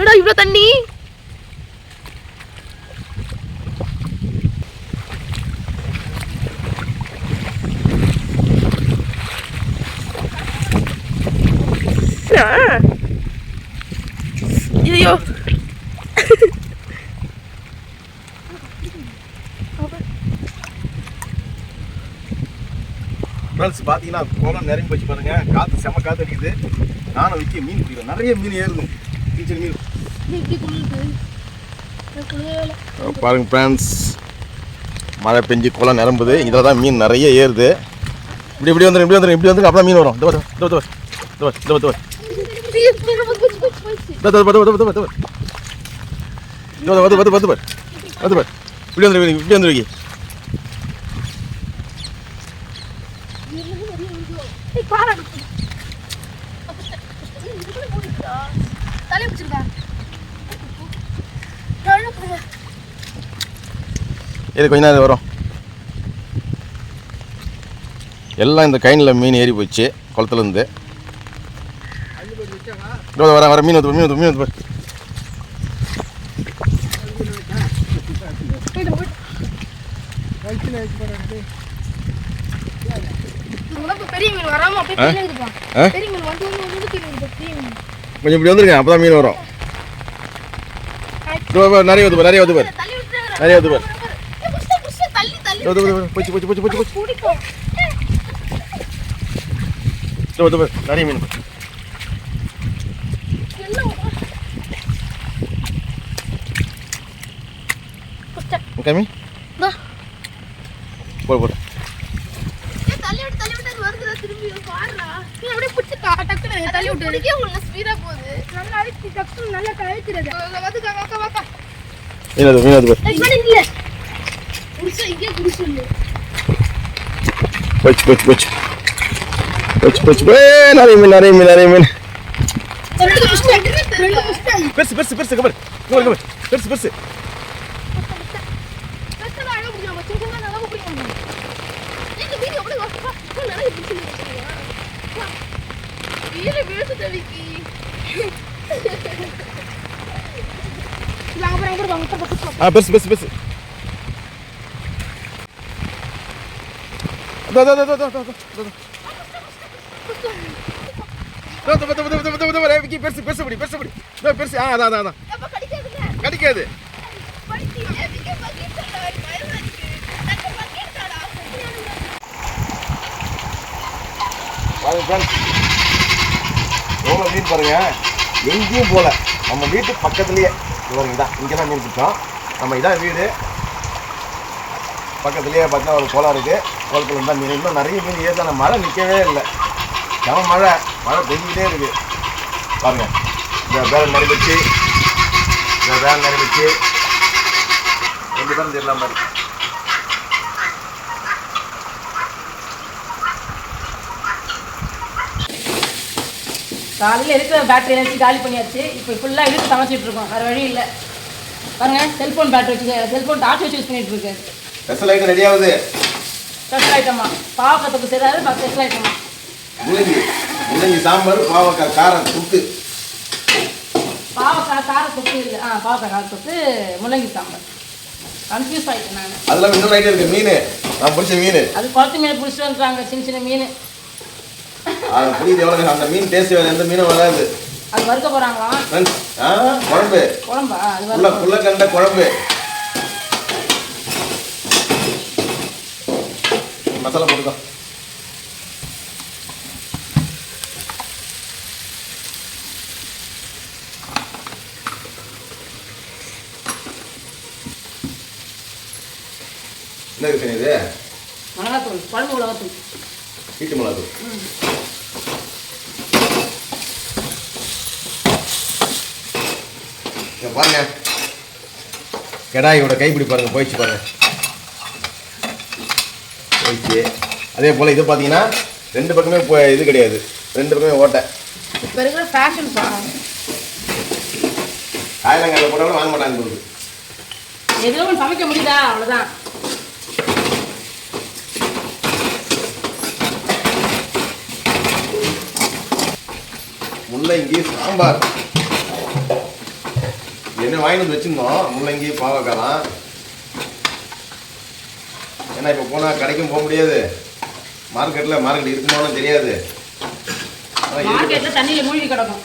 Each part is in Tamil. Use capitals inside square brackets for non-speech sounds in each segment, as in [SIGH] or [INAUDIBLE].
என்னடா இவ்வளோ தண்ணி? ஐயோ ஃப்ரெண்ட்ஸ் பார்த்தீங்கன்னா குளம் நிரம்பி வச்சு பாருங்கள் காற்று செம காற்று அடிக்குது நானும் வைக்க மீன் பிடிக்கிறேன். நிறைய மீன் ஏறுது. டீச்சர் மீன். பாருங்க ஃப்ரெண்ட்ஸ் மழை பெஞ்சு குளம் நிரம்புது. இதில் தான் மீன் நிறைய ஏறுது. இப்படி இப்படி வந்துடும் இப்படி வந்துடும் இப்படி வந்து அப்புறம் மீன் வரும். இப்படி வந்துடும் இப்படி வந்துருக்கி தலையை பிடிச்சிருக்கா? இது கொஞ்ச நேரம் வரும். எல்லாம் இந்த கயனில் மீன் ஏறி போச்சு குளத்துலேருந்து. இதோ வர வர மீன் வந்து மீன் வந்து மீன் வந்து கொஞ்சம் இப்படி வந்துருங்க அப்பதான் மீன் வரும். நிறைய வந்து பார் நிறைய வந்து பார் நிறைய வந்து பார் போச்சு போச்சு போச்சு போச்சு போச்சு நிறைய மீன் கம்மி. போடு போடு தள்ளி விட்டு தள்ளி விட்டு வருதுடா திரும்பி பாருடா நீ அப்படியே பிடிச்சிட்டா டக்குனு தள்ளி விட்டு உள்ள ஸ்பீடா போகுது கழுத்தி டக்கு நல்லா கழுத்துறது வதுக்க வக்க வக்க மீனது மீனது இல்ல குடிச்சு இங்கே குடிச்சு போச்சு போச்சு போச்சு. ஆ பெருசு பெருசு பெருசு பெருசு பெருசு படி பெருசு படி பெருசு ஆ அதான் அதான் கிடைக்காது எவ்வளோ மீன் பாருங்க எங்கேயும் போல நம்ம வீட்டு பக்கத்துலேயே இவருங்க தான் இங்கே மீன் பிடிச்சோம் நம்ம இதான் வீடு. பக்கத்துலேயே பார்த்தா ஒரு குளம் இருக்குது குளத்துல இருந்தால் மீன் இன்னும் நிறைய மீன் ஏற்றான மழை நிற்கவே இல்லை. செம மழை. மழை பெஞ்சிக்கிட்டே இருக்குது பாருங்க. இந்த வேலை நிறைவேச்சு இந்த வேலை நிறைவேச்சு ரெண்டு தான் தெரியல மாதிரி. காலையில் இருக்கிற பேட்டரி வச்சு காலி பண்ணியாச்சு? இப்போ ஃபுல்லாக இழுத்து சமைச்சிட்டு இருக்கோம். வேறு வழி இல்லை. பாருங்க செல்ஃபோன் பேட்டரி வச்சு செல்ஃபோன் டார்ச் வச்சு யூஸ் பண்ணிட்டு இருக்கு. ஸ்பெஷல் ஐட்டம் ரெடி ஆகுது. ஸ்பெஷல் ஐட்டமா பாவக்கத்துக்கு செய்கிறாரு ஸ்பெஷல் ஐட்டமா முள்ளங்கி முள்ளங்கி சாம்பார் பாவக்காய் காரம் புட்டு பாவக்காய் கார தொக்கு இல்லை ஆ பாவக்காய் கார தொக்கு முள்ளங்கி சாம்பார். கன்ஃபியூஸ் ஆகிட்டேன் நான். அதெல்லாம் இன்னொரு ஐட்டம் இருக்கு மீன். நான் பிடிச்ச மீன். அது குளத்து மீன் பிடிச்சிட்டு வந்துருக்காங்க சின்ன சின்ன மீன். அது புரியுது எவ்வளோ அந்த மீன் டேஸ்ட் வேறு எந்த மீனும் வராது. அது வறுக்க ஆ குழம்பு. குழம்பா? அது கண்ட குழம்பு. மசாலா போட்டுக்கோ. என்ன இது? மிளகாத்தூள் குழம்பு மிளகாத்தூள். வீட்டு மிளகு இங்க பாருங்க. கடாயோட கைப்பிடி பாருங்க போயிடுச்சு பாருங்க. போயிடுச்சு. அதே போல் இது பார்த்தீங்கன்னா ரெண்டு பக்கமே போ இது கிடையாது. ரெண்டு பக்கமே ஓட்டை. இப்போ இருக்கிற ஃபேஷன் காயலங்காயில் போட்டாலும் வாங்க மாட்டாங்க போகுது எதுவும் ஒன்று சமைக்க முடியுதா? அவ்வளோதான் முள்ளங்கி சாம்பார். என்ன வாங்கிட்டு வந்து வச்சிருந்தோம் முள்ளங்கி பாவக்காய்லாம் ஏன்னா இப்போ போனால் கடைக்கும் போக முடியாது. மார்க்கெட்டில் மார்க்கெட் இருக்குமான்னு தெரியாது. மார்க்கெட்டில் தண்ணியில் மூழ்கி கிடக்கும்.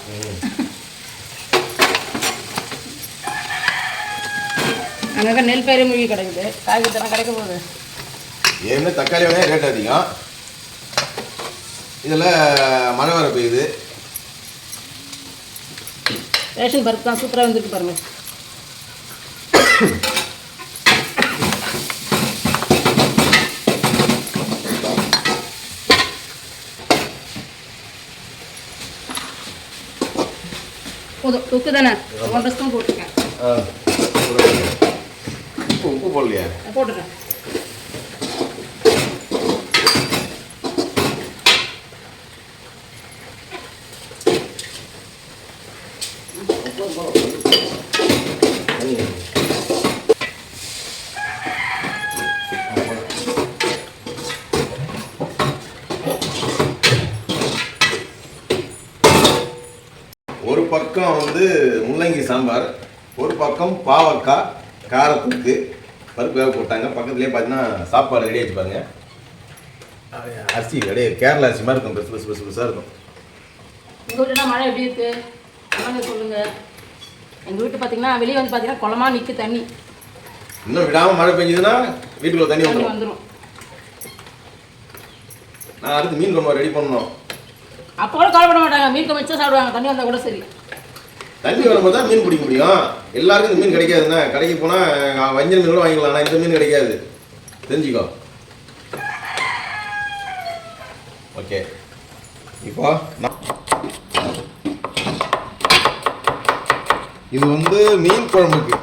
அங்கங்கே நெல் பயிரே மூழ்கி கிடக்குது. காய்கறி கிடைக்க போகுது. ஏன்னா தக்காளி வெங்காயம் ரேட் அதிகம். இதில் மழை வர பெய்யுது ரேஷன் பருப்பு தான் சூப்பராக வந்துருக்கு பாருங்க. போதும் தொக்கு தானே? ஒன்றரை ஸ்பூன் போட்டிருக்கேன். உப்பு போடலையா? நான் போட்டுறேன் ஒரு பக்கம் வந்து முள்ளங்கி சாம்பார் ஒரு பக்கம் பாவக்காய் காரத்துக்கு பருப்பு வேக போட்டாங்க. பக்கத்துலேயே பார்த்தீங்கன்னா சாப்பாடு ரெடி ஆச்சு பாருங்க. அரிசி ரெடி கேரளா அரிசி மாதிரி இருக்கும். பெருசு பெருசு பெருசு பெருசாக இருக்கும். உங்கள் வீட்டுல மழை எப்படி இருக்கு? சொல்லுங்க. எங்கள் வீட்டு பார்த்தீங்கன்னா வெளியே வந்து பார்த்தீங்கன்னா குளமா நிற்க தண்ணி. இன்னும் விடாமல் மழை பெஞ்சதுன்னா வீட்டுக்குள்ள தண்ணி வந்துடும் வந்துடும் நான் அடுத்து மீன் குழம்பு ரெடி பண்ணணும். அப்போ கூட கவலைப்பட மாட்டாங்க. மீன் குழம்பு சாப்பிடுவாங்க. தண்ணி வந்தால் கூட சரி. தண்ணி வரும்போது தான் மீன் பிடிக்க முடியும். எல்லாருக்கும் இந்த மீன் கிடைக்காதுண்ணா. கடைக்கு போனால் வஞ்சல் மீன் கூட வாங்கிக்கலாம் ஆனால் இந்த மீன் கிடைக்காது. தெரிஞ்சுக்கோ. ஓகே. இப்போ இது வந்து மீன் குழம்புக்கு.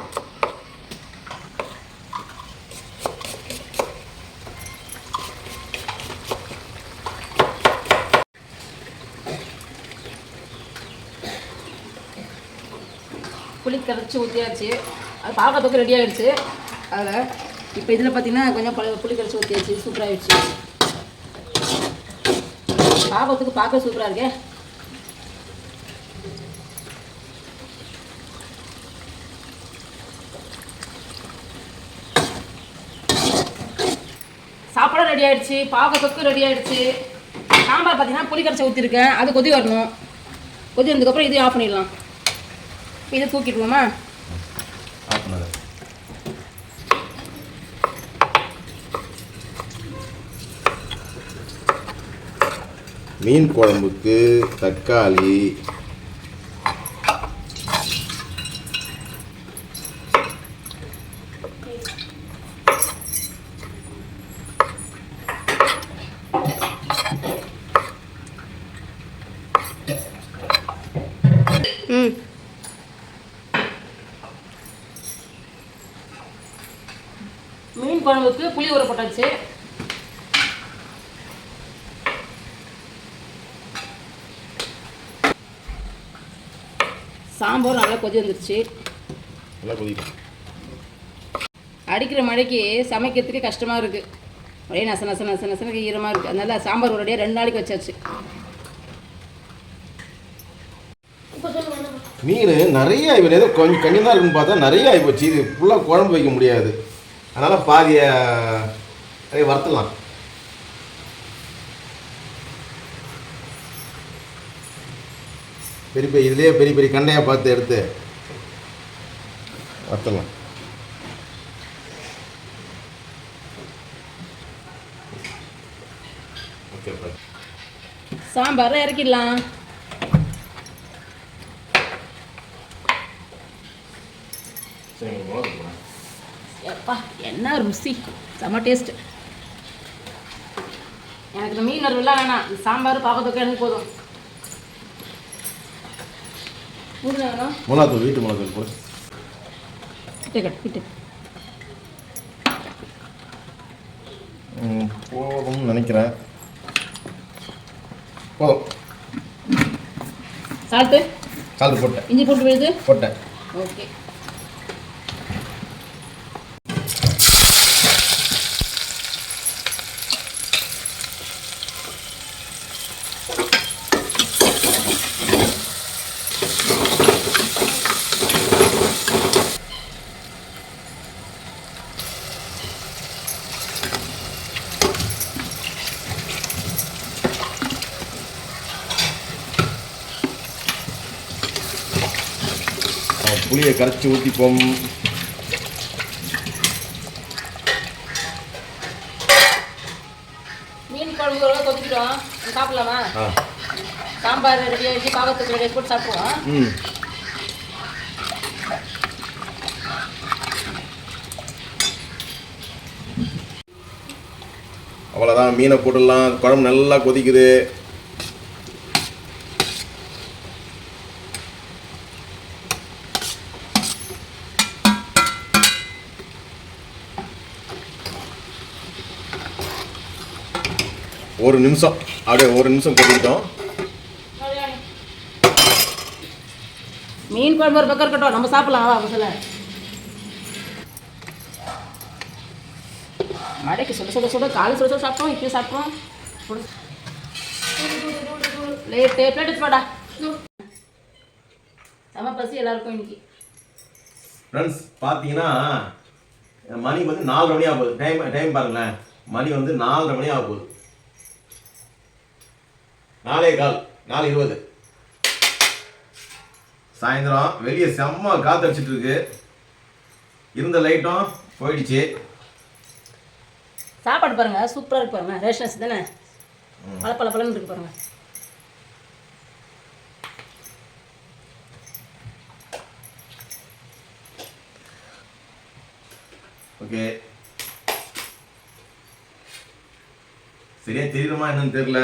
புளி கரைச்சி ஊற்றியாச்சு அது பார்க்கறதுக்கு ரெடி ஆகிடுச்சு அதில் இப்போ இதில் பார்த்தீங்கன்னா கொஞ்சம் புளி கரைச்சி ஊற்றியாச்சு சூப்பராகிடுச்சு பார்க்கறதுக்கு பார்க்க சூப்பராக இருக்கே. சாப்பாடும் ரெடி ஆயிடுச்சு. பாக்கத்துக்கு ரெடி ஆகிடுச்சு சாம்பார் பார்த்தீங்கன்னா புளி கரைச்சி ஊற்றிருக்கேன் அது கொதி வரணும். கொதி வந்ததுக்கப்புறம் இதையும் ஆஃப் பண்ணிடலாம். இதை தூக்கிடுவோமா? மீன் குழம்புக்கு தக்காளி ம் மீன் குழம்புக்கு புளி ஊற போட்டாச்சு. சாம்பார் நல்லா கொதி வந்துருச்சு. நல்லா கொதிக்கும் அடிக்கிற மழைக்கு சமைக்கிறதுக்கு கஷ்டமாக இருக்குது ஒரே நச நச நச நசனுக்கு ஈரமாக இருக்குது அதனால சாம்பார் ஒரே ரெண்டு நாளைக்கு வச்சாச்சு. மீன் நிறைய கொஞ்சம் கண்ணி தான் இருக்குன்னு பார்த்தா நிறைய ஆகிப்போச்சு இது ஃபுல்லாக குழம்பு வைக்க முடியாது. அதனால் பாதியை நிறைய வறுத்துலாம் பெரிய பெரிய இதுலேயே பெரிய பெரிய கண்டையாக பார்த்து எடுத்து வறுத்துலாம் சாம்பார் இறக்கிடலாம் சரி மிளகு போடுறேன் எப்பா என்ன ருசி? செம்ம டேஸ்ட் எனக்கு இந்த மீன் வறுவலாம் வேணாம். சாம்பார் பார்க்கறதுக்கு எனக்கு போதும். மிளகாத்தூள் வீட்டு மிளகாத்தூள் போடு. கிட்ட கட் கிட்ட ம், போதும்னு நினைக்கிறேன். போதும். சால்ட்டு? சால்ட் போட்டேன். இஞ்சி போட்டு விழுது? போட்டேன். ஓகே. புளியை கரைச்சி ஊற்றிப்போம் மீன் குழம்பு ஒரு கொதிக்கிறோம் சாப்பிடலாமா? சாம்பார் ரெடி ஆகிடுச்சு பாகத்துக்கு ரெடி போட்டு சாப்பிடுவோம். ம். அவ்வளோதான் மீனை போட்டுடலாம். குழம்பு நல்லா கொதிக்குது. ஒரு நிமிஷம். அப்படியே ஒரு நிமிஷம் கொதிக்கிட்டோம் மீன் குழம்பு ஒரு பக்கம் இருக்கட்டும். நம்ம சாப்பிடலாம். வா முதல்ல. மழைக்கு சுட சுட சுட காலை சுட சுட சாப்பிட்டோம். இப்பயும் சாப்பிட்டோம். லேட்டு பிளேட் வச்சுப்பாடா செம பசி எல்லாருக்கும் இன்னைக்கு. ஃப்ரெண்ட்ஸ் பார்த்தீங்கன்னா மணி வந்து நாலரை மணி ஆக போகுது. டைம் டைம் பாருங்களேன். மணி வந்து நாலரை மணி ஆக போகுது. நாலே கால் நாலு இருபது. சாயந்தரம் வெளியே செம்ம காத்து அடிச்சிட்டு இருக்கு இருந்த லைட்டும் போயிடுச்சு. சாப்பாடு பாருங்க சூப்பராக இருக்கு பாருங்க. ரேஷன் அரிசி தானே பல பல பலன்னு இருக்கு பாருங்க. ஓகே. சரியா தெரியுமா என்னன்னு தெரியல.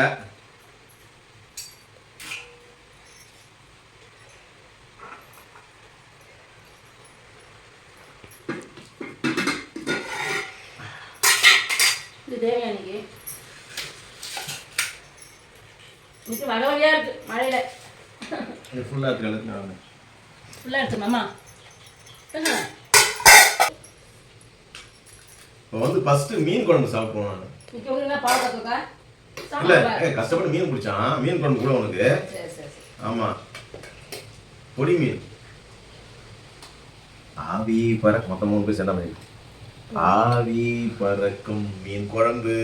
இது தேவையானிக்கு இன்னைக்கு வகை வகையாக இருக்கு மழையில். ஃபுல்லாக ஃபுல்லாக இப்போ வந்து ஃபஸ்ட்டு மீன் குழம்பு சாப்பிடுவோம் நான். இன்னைக்கு இல்ல கஷ்டப்பட்டு மீன் பிடிச்சான். மீன் குழம்பு கூட உனக்கு. சரி சரி சரி. ஆமா. பொடி மீன். ஆவி பறக்க மொத்தம் மூணு பேர் சேர்ந்த மாதிரி ஆவி பறக்கும் மீன் குழம்பு.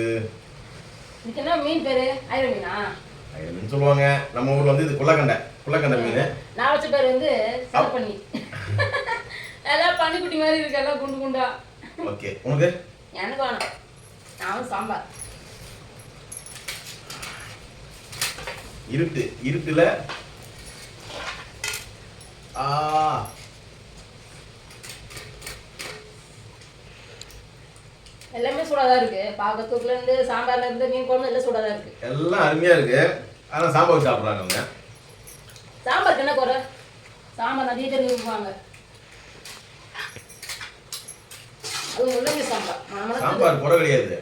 என்ன மீன் பேரு? ஐர மீனா? மீன் சொல்லுவாங்க. நம்ம ஊர்ல வந்து இது குள்ளக்கண்டை குள்ளக்கண்டை மீன். நான் வச்ச பேர் வந்து சிறப்பண்ணி [LAUGHS] எல்லாம் பன்னிக்குட்டி மாதிரி இருக்கு. எல்லாம் குண்டு குண்டா. ஓகே. உனக்கு? எனக்கு வேணும். நானும் சாம்பார். இருட்டு. இருட்டுல ஆ எல்லாமே சூடாக தான் இருக்கு. பாகத்தூர்ல இருந்து சாம்பார்ல இருந்து மீன் குழம்பு எல்லாம் சூடாக தான் இருக்கு. எல்லாம் அருமையா இருக்கு. ஆனா சாம்பார் சாப்பிடுறாங்க அவங்க. சாம்பாருக்கு என்ன குறை? சாம்பார் நிறைய பேர் விரும்புவாங்க. அது முள்ளங்கி சாம்பார். சாம்பார் குறை கிடையாது.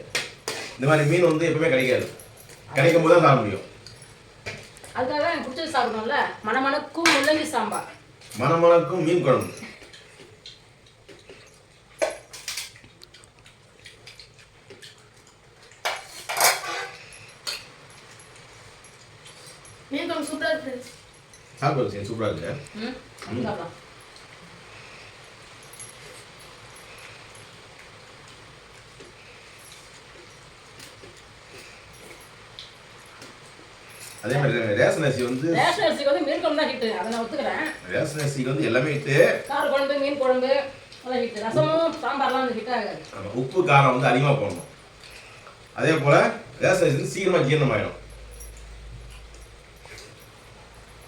இந்த மாதிரி மீன் வந்து எப்பவுமே கிடைக்காது. கிடைக்கும் போது தான் சாப்பிட முடியும். அதுக்காக எனக்கு பிடிச்சது சாப்பிடணும்ல. மணமணக்கும் முள்ளங்கி சாம்பார். மணமணக்கும் மீன் குழம்பு. மீன் குழம்பு சூப்பராக இருக்கு சாப்பிடுறது சூப்பரா இருக்கு ம் சாப்பிடலாம் அதே மாதிரி ரேஷன் அரிசி வந்து ரேஷன் அரிசிக்கு வந்து மீன் குழம்பு தான் ஹிட்டு அதை நான் ஒத்துக்கிறேன் ரேஷன் அரிசிக்கு வந்து எல்லாமே இட்டு கார குழம்பு மீன் குழம்பு எல்லாம் ஹிட்டு ரசமும் சாம்பார்லாம் வந்து ஹிட் ஆகாது உப்பு காரம் வந்து அதிகமாக போடணும் அதே போல ரேஷன் அரிசி வந்து சீக்கிரமா ஜீரணம்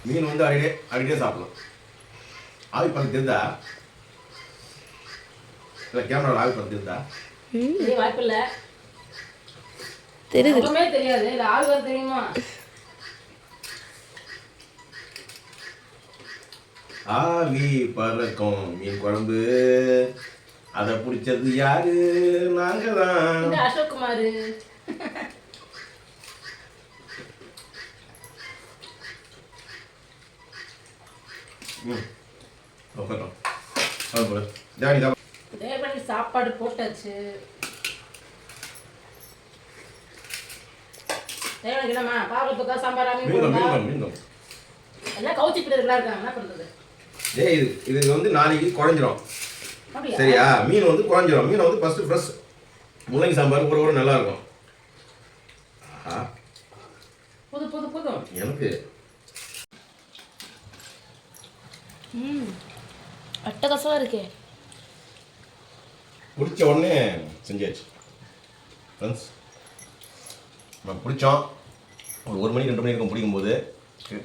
மீன் வந்து அடிக்கடி அடிக்கடியே சாப்பிடலாம் ஆவி பழம் தெரிந்தா இல்லை கேமராவில் ஆவி பழம் தெரிந்தா வாய்ப்பு இல்லை. தெரியுது. தெரியாது. இல்லை ஆள் வர தெரியுமா? ஆவி பறக்கும் மீன் குழம்பு. அதை பிடிச்சது யாரு? நாங்க தான் இந்த அசோக் குமார் ம் தேவனி சாப்பாடு போட்டாச்சு. தேவனுக்கு என்னம்மா பாவத்துக்கா சாம்பாரா மீன் எல்லாம் கவுச்சி பிள்ளைகளா இருக்காங்க. என்ன பண்றது? ஏய் இது இது வந்து நாளைக்கு குழஞ்சிரும் சரியா? மீன் வந்து குழஞ்சிரும் மீன் வந்து ஃபர்ஸ்ட் ஃப்ரெஷ் முள்ளங்கி சாம்பார் கூட கூட நல்லா இருக்கும் ஆஹா. புது புது புது. எனக்கு. அட்டகாசமாக இருக்கே. பிடிச்ச உடனே செஞ்சாச்சு. ஃப்ரெண்ட்ஸ் நம்ம பிடிச்சோம். ஒரு ஒரு மணி ரெண்டு மணி இருக்கும் பிடிக்கும்போது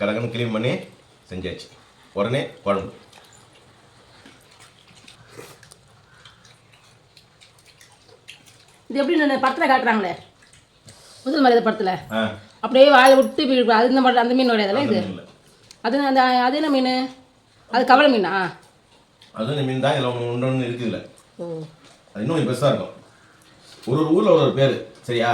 கடகன்னு க்ளீன் பண்ணி செஞ்சாச்சு. உடனே குழம்பு. இது எப்படி இந்த படத்தில் காட்டுறாங்களே? முதல் மரியாதை படத்தில்? அப்படியே வாயை விட்டு. அது இந்த மாதிரி அந்த மீன் உடையதில்ல இது? அது அந்த அது என்ன மீன்? அது கவலை மீனா? இந்த மீன் தான் இதில் ஒன்று ஒன்று ஒன்று இருக்குதுல்ல அது இன்னும் பெருசாக இருக்கும். ஒரு ஒரு ஊரில் ஒரு ஒரு பேர் சரியா?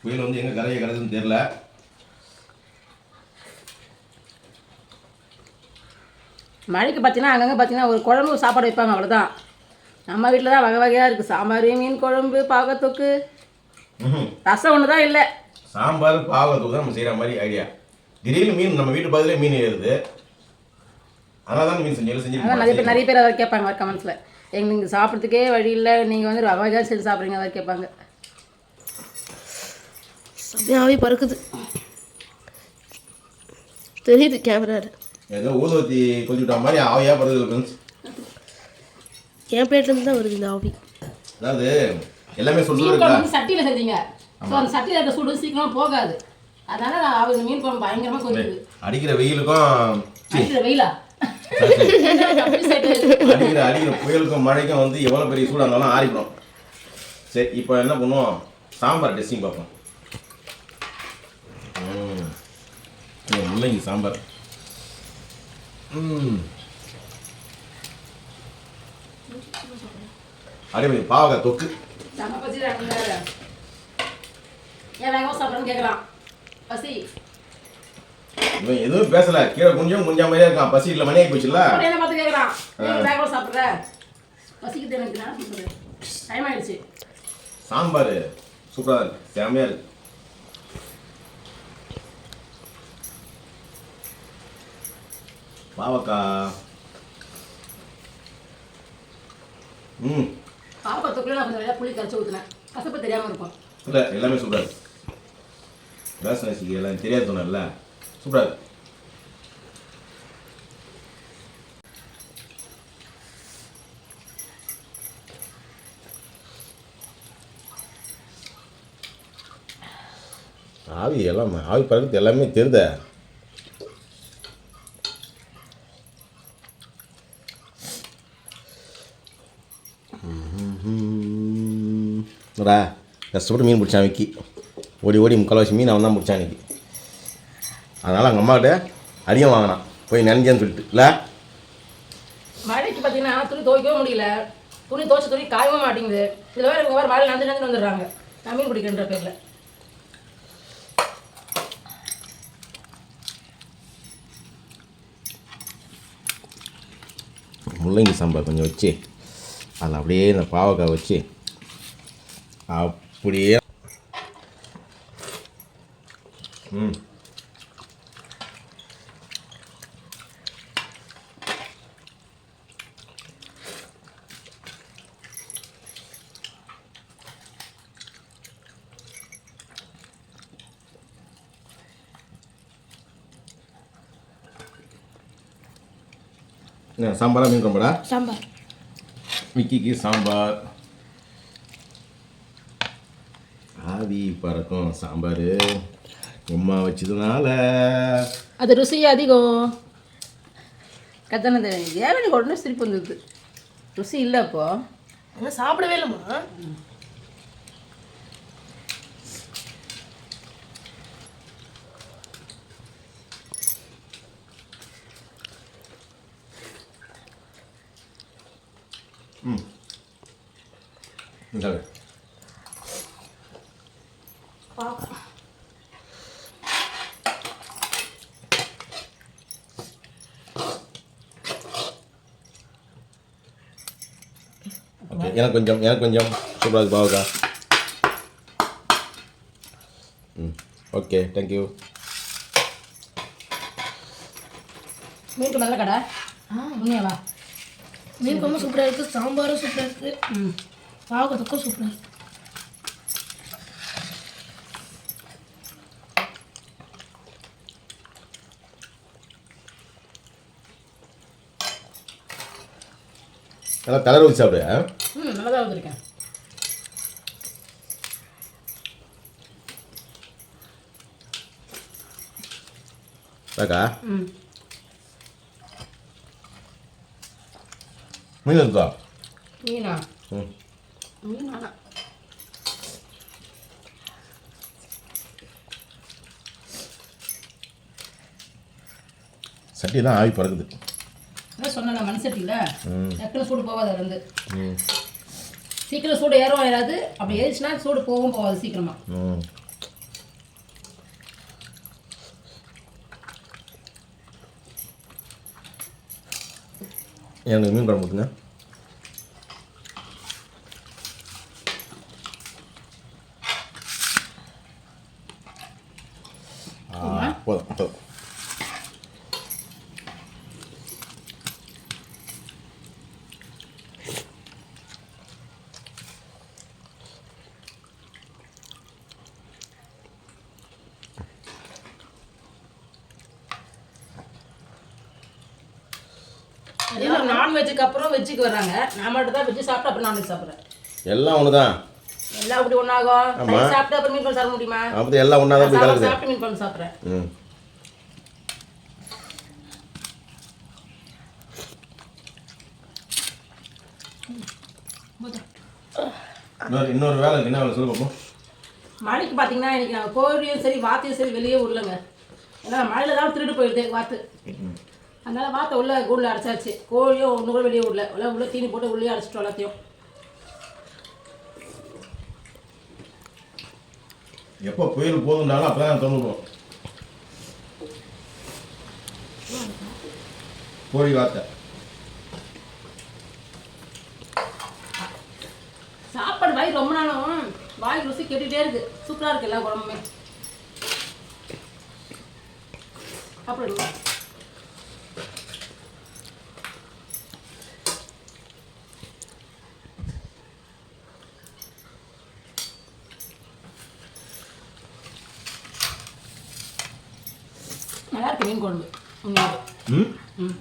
புயல் வந்து எங்கே கரையை கிடக்குதுன்னு தெரில மழைக்கு பார்த்தீங்கன்னா அங்கங்கே பார்த்தீங்கன்னா ஒரு குழம்பு சாப்பாடு வைப்பாங்க அவ்வளோதான் நம்ம வீட்டில் தான் வகை வகையாக இருக்குது சாம்பார் மீன் குழம்பு பாகத்தொக்கு. ரசம் ஒன்று தான் இல்லை. சாம்பார் பாவத்துக்கு தான் நம்ம செய்கிற மாதிரி ஐடியா திடீர்னு மீன் நம்ம வீட்டு பதிலே மீன் ஏறுது. அதனால தான் மீன் செஞ்சு அதான் நிறைய பேர் செஞ்சு நிறைய பேர் அதை கேட்பாங்க வர கமெண்ட்ஸில் எங்களுக்கு நீங்கள் சாப்பிட்றதுக்கே வழி இல்லை நீங்கள் வந்து வகை வகையாக செஞ்சு சாப்பிட்றீங்க அதை கேட்பாங்க. அப்படியே ஆவி பறக்குது. தெரியுது கேமரா ஏதோ ஊதுவத்தி கொஞ்சம் விட்ட மாதிரி ஆவியாக படுது ஃப்ரெண்ட்ஸ் என் பிளேட்லேருந்து தான் வருது இந்த ஆவி. அதாவது எல்லாமே குழம்பு வந்து சட்டியில் செஞ்சீங்க ஸோ அந்த சட்டியில் இருக்க சூடு சீக்கிரமாக போகாது. அதனால அவங்க மீன் குழம்பு பயங்கரமாக கொதிக்குது. அடிக்கிற வெயிலுக்கும் அடிக்கிற வெயிலா. அடிக்கிற அடிக்கிற புயலுக்கும் மழைக்கும் வந்து எவ்வளோ பெரிய சூடாக இருந்தாலும் ஆறிக்கணும் சரி இப்போ என்ன பண்ணுவோம்? சாம்பார் டெஸ்டிங் பார்ப்போம். முள்ளங்கி சாம்பார். அதே மாதிரி பாவக்காய் தொக்கு. செம பசி. ஏன் வேகமாக சாப்பிட்றேன்னு கேட்குறான் பசி. இவன் எதுவும் பேசல. கீழே கொஞ்சம் கொஞ்சம் மாதிரியே இருக்கான். பசி இல்லை மணி ஆகி அப்படி என்ன பார்த்து கேட்குறான் வேகமாக சாப்பிட்ற? பசிக்குது எனக்கு. நான் சாப்பிட்றேன் டைம் ஆயிடுச்சு. சாம்பார். சூப்பராக இருக்கு. செமையாக இருக்கு. பாவக்காய் ம். நான் கொஞ்சம் புளி கரைச்சி ஊற்றினேன் கசப்பு தெரியாமல் இருக்கும். இல்லை எல்லாமே சூப்பராக இருக்கு. ரேஷன் எல்லாம் தெரியாது சொன்னல சூப்பராக இருக்கு. ஆவி எல்லாம் ஆவி பறக்கிறது எல்லாமே தெரிந்த டா கஷ்டப்பட்டு மீன் பிடிச்சான் விக்கி. ஓடி ஓடி முக்கால்வாசி மீன் அவன் தான் பிடிச்சான் இன்னைக்கு. அதனால் அவங்க அம்மாக்கிட்ட அடியும் வாங்கினான். போய் நினைஞ்சேன்னு சொல்லிட்டு. இல்லை? மழைக்கு பார்த்தீங்கன்னா துணி துவைக்கவே முடியல. துணி துவைச்ச துணி காயவும் மாட்டேங்குது. இதில் வேறு இவங்க வேறு மழை நந்து நந்து வந்துடுறாங்க. நான் மீன் பிடிக்கின்ற பேரில். முள்ளங்கி சாம்பார் கொஞ்சம் வச்சு அதில் அப்படியே இந்த பாவக்காய் வச்சு அப்படியே ம் என்ன, சாம்பாரா மீன் குழம்புடா சாம்பார் விக்கிக்கு சாம்பார் ஆவி பறக்கும் சாம்பார் உமா வச்சதுனால. அது ருசி அதிகம். கத்தனது ஏன் உடனே சிரிப்பு வந்துடுது. ருசி இல்லை அப்போ. ஆனால் சாப்பிடவே இல்லைம்மா. ம். இந்தாங்க. ஓகே எனக்கு கொஞ்சம் எனக்கு கொஞ்சம் சூப்பராக இருக்கு பாவக்கா ம் ஓகே தேங்க்யூ மீன் நல்ல கடை? ஆ உண்மையாவா? மீன் குழம்பு சூப்பராக இருக்குது சாம்பாரும் சூப்பராக இருக்குது ம் பாவக்கத்துக்கும் சூப்பராக இருக்குது நல்லா கலர் ஊற்றி சாப்பிடு. ம் நல்லா தான் வந்திருக்கேன். அக்கா ம். மீன் இருக்கா மீனா? ம். மீன் சட்டி தான் ஆவி பறக்குது. அதான் சொன்னேன் மண் சட்டியில் ம். டக்குனு சூடு போகாது அதுல இருந்து ம். சீக்கிரம் சூடு ஏறும் ஏறாது. அப்படி ஏறிச்சுன்னா சூடு போகவும் போகாது சீக்கிரமா. எனக்கு மீன் குழம்பு ஊற்றுங்க ஆ, போதும் போதும் எல்லாம் நான்வெஜ்ஜுக்கு அப்புறம் வெஜ்ஜுக்கு வர்றாங்க. நான் மட்டும் தான் வெஜ்ஜு சாப்பிட்டு அப்புறம் நான்வெஜ் சாப்பிட்றேன் எல்லாம் ஒன்று தான் எல்லாம் அப்படி ஒன்றாகும். சாப்பிட்டு அப்புறம் மீன் குழம்பு சாப்பிட முடியுமா? அப்படி எல்லாம் ஒன்றா தான் போய் சாப்பாடு கலக்குது. சாப்பிட்டு மீன் குழம்பு சாப்பிட்றேன். ம். இன்னொரு இன்னொரு வேலை என்ன வேலை சொல்லு பார்ப்போம் மழைக்கு பார்த்தீங்கன்னா இன்னைக்கு நான் கோழியும் சரி வாத்தையும் சரி வெளியே விடலங்க. ஏன்னா மழையில தான் திருடு போயிடுது வாத்து. அதனால வாத்தை உள்ள கூண்டில் அடைச்சாச்சு. கோழியும் ஒன்று கூட வெளியே விடல. எல்லாம் உள்ள தீனி போட்டு உள்ளே அடைச்சிட்டோம் எல்லாத்தையும். எப்போ புயல் போதும்னாலும் அப்போ தான் திறந்துடுவோம் கோழி வார்த்தை சாப்பாடு வாய் ரொம்ப நாளும் வாய் ருசி கேட்டுகிட்டே இருக்கு. சூப்பராக இருக்கு எல்லா குழம்புமே. சாப்பிடுங்க. நல்லா இருக்கு மீன் குழம்பு உண்மையாவே. ம் ம்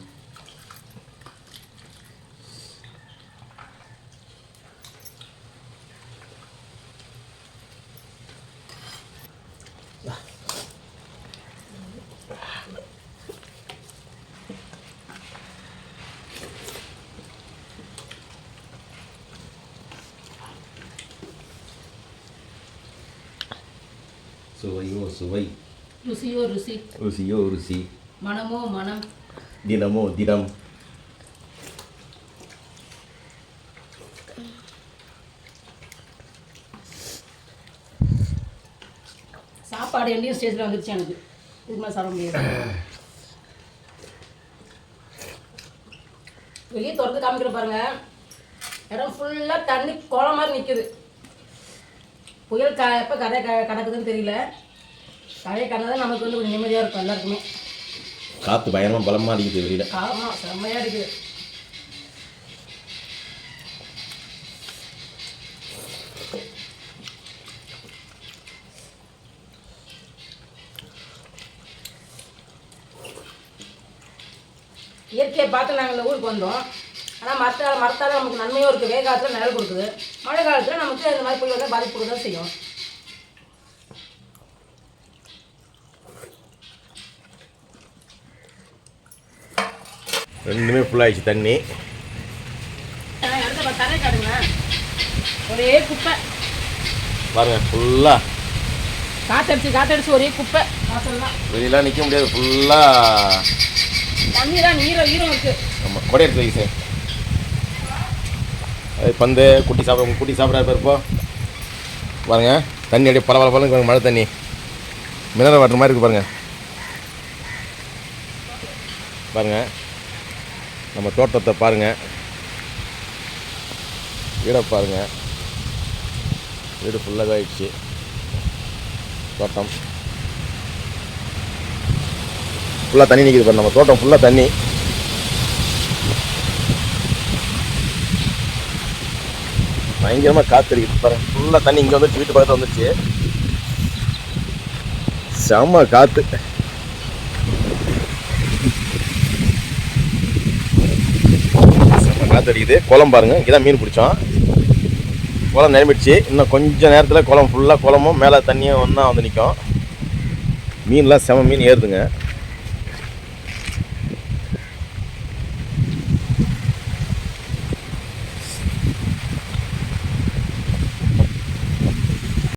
சுவையோ சுவை ருசியோ ருசி. ருசியோ ருசி. மனமோ மனம். தினமோ தினம். சாப்பாடு எண்டையும் ஸ்டேஜில் வந்துருச்சு எனக்கு. இதுக்கு மேலே சாப்பிட முடியாது. வெளியே திறந்து காமிக்கிற பாருங்க. இடம் ஃபுல்லாக தண்ணி குளம் மாதிரி நிற்குது புயல் க எப்போ கரை க கடக்குதுன்னு தெரியல. கரையை கடந்தால் நமக்கு வந்து கொஞ்சம் நிம்மதியாக இருக்கும் எல்லாருக்குமே. காற்று பயங்கரமாக பலமாக அடிக்குது வெளியில். ஆமாம் செம்மையாக இருக்குது இயற்கையை பார்த்து நாங்கள் ஊருக்கு வந்தோம். ஆனால் மரத்த மரத்தால் நமக்கு நன்மையும் இருக்குது வெயில் காலத்தில் நிழல் கொடுக்குது. மழை காலத்தில் நமக்கு இந்த மாதிரி புயல் பாதிப்பு கொடுக்க தான் செய்யும். ரெண்டுமே ஃபுல்லாகிடுச்சு தண்ணி. ஒரே குப்பை. பாருங்கள் ஃபுல்லாக காத்தடிச்சு காத்தடிச்சு ஒரே குப்பை. வெளியெல்லாம் நிற்க முடியாது ஃபுல்லாக தண்ணி தான் ஈரம் ஈரம் இருக்கு. ஆமாம் கொடை எடுத்து வைங்க சார். அது பந்து குட்டி சாப்பிட குட்டி சாப்பிட்றாரு பாரு இப்போ பாருங்க தண்ணி அப்படியே பரவாயில்ல பரவாயில்ல மழை தண்ணி. மினரல் வாட்டர் மாதிரி இருக்கு பாருங்க. பாருங்க. நம்ம தோட்டத்தை பாருங்க. வீடை பாருங்க. வீடு ஃபுல்லாக ஆயிடுச்சு தோட்டம். ஃபுல்லாக தண்ணி நிற்கிது பாரு நம்ம தோட்டம் ஃபுல்லாக தண்ணி. பயங்கரமாக காற்று அடிக்குது பாருங்க. ஃபுல்லாக தண்ணி இங்கே வந்துச்சு வீட்டு பக்கத்தில் வந்துச்சு செம்ம காற்று செம்ம காற்று அடிக்குது குளம் பாருங்க இங்கே மீன் பிடிச்சோம். குளம் நிரம்பிடுச்சு. இன்னும் கொஞ்சம் நேரத்தில் குளம் ஃபுல்லாக குளமும் மேலே தண்ணியும் ஒன்றா வந்து நிற்கும் மீன்லாம் செம மீன் ஏறுதுங்க.